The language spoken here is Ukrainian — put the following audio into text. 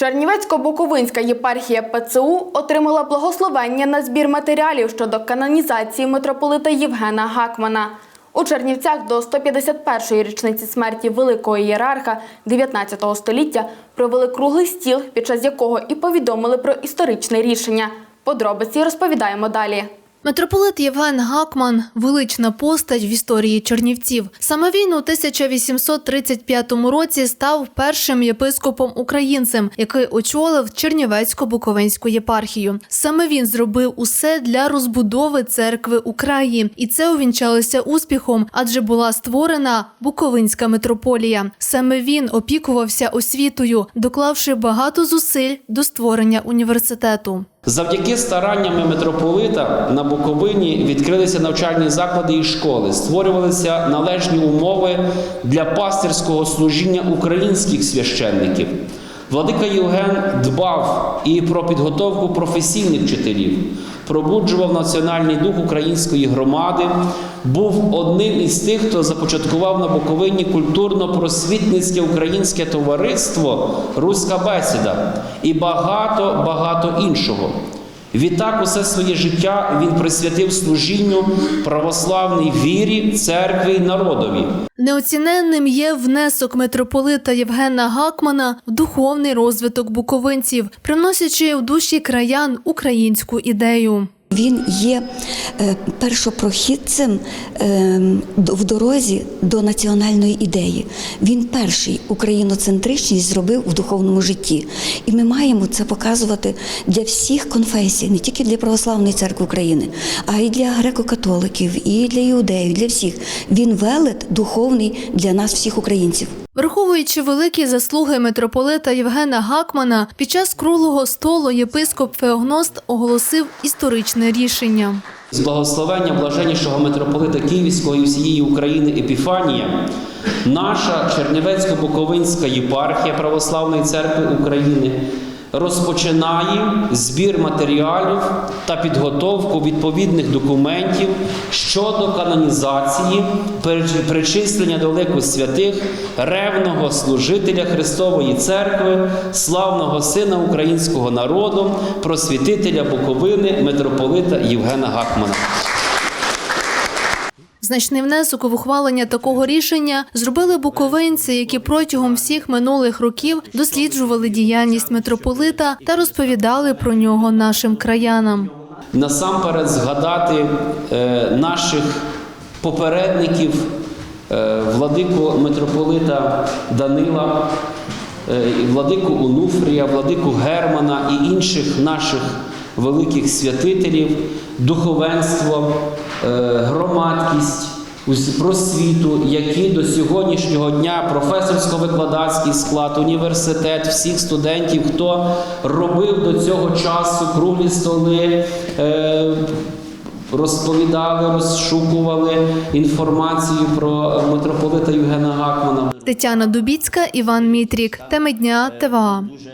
Чернівецько-Буковинська єпархія ПЦУ отримала благословення на збір матеріалів щодо канонізації митрополита Євгена Гакмана. У Чернівцях до 151-ї річниці смерті великого ієрарха 19 століття провели круглий стіл, під час якого і повідомили про історичне рішення. Подробиці розповідаємо далі. Митрополит Євген Гакман велична постать в історії Чернівців. Саме він у 1835 році став першим єпископом українцем, який очолив Чернівецько-Буковинську єпархію. Саме він зробив усе для розбудови церкви у краї, і це увінчалося успіхом, адже була створена Буковинська митрополія. Саме він опікувався освітою, доклавши багато зусиль до створення університету. Завдяки стараннями митрополита на Буковині відкрилися навчальні заклади і школи, створювалися належні умови для пастирського служіння українських священників. Владика Євген дбав і про підготовку професійних вчителів, пробуджував національний дух української громади, був одним із тих, хто започаткував на Буковині культурно-просвітницьке українське товариство Руська бесіда і багато багато іншого. Відтак, усе своє життя він присвятив служінню православній вірі, церкві й народові. Неоціненним є внесок митрополита Євгена Гакмана в духовний розвиток буковинців, приносячи в душі краян українську ідею. Він є е, першопрохідцем е, в дорозі до національної ідеї. Він перший україноцентричність зробив в духовному житті. І ми маємо це показувати для всіх конфесій, не тільки для православної церкви України, а й для греко-католиків, і для іудеїв, для всіх. Він велет духовний для нас, всіх українців. Враховуючи великі заслуги митрополита Євгена Гакмана, під час круглого столу єпископ Феогност оголосив історичне рішення. З благословення блаженнішого митрополита Київського і всієї України Епіфанія, наша Чернівецько-Буковинська єпархія Православної церкви України розпочинає збір матеріалів та підготовку відповідних документів щодо канонізації, причислення до лику святих ревного служителя Христової церкви, славного сина українського народу, просвітителя Буковини, митрополита Євгена Гакмана. Значний внесок у ухвалення такого рішення зробили буковинці, які протягом всіх минулих років досліджували діяльність митрополита та розповідали про нього нашим краянам. насамперед згадати е, наших попередників, е, владику митрополита Данила, е, владику Онуфрія, владику Германа і інших наших великих святителів, духовенство, громадськість. Просвіту, які до сьогоднішнього дня професорсько-викладацький склад, університет, всіх студентів, хто робив до цього часу круглі столи, е, розповідали, розшукували інформацію про митрополита Євгена Гакмана. Тетяна Дубіцька, Іван Мітрік. Теми дня ТВА.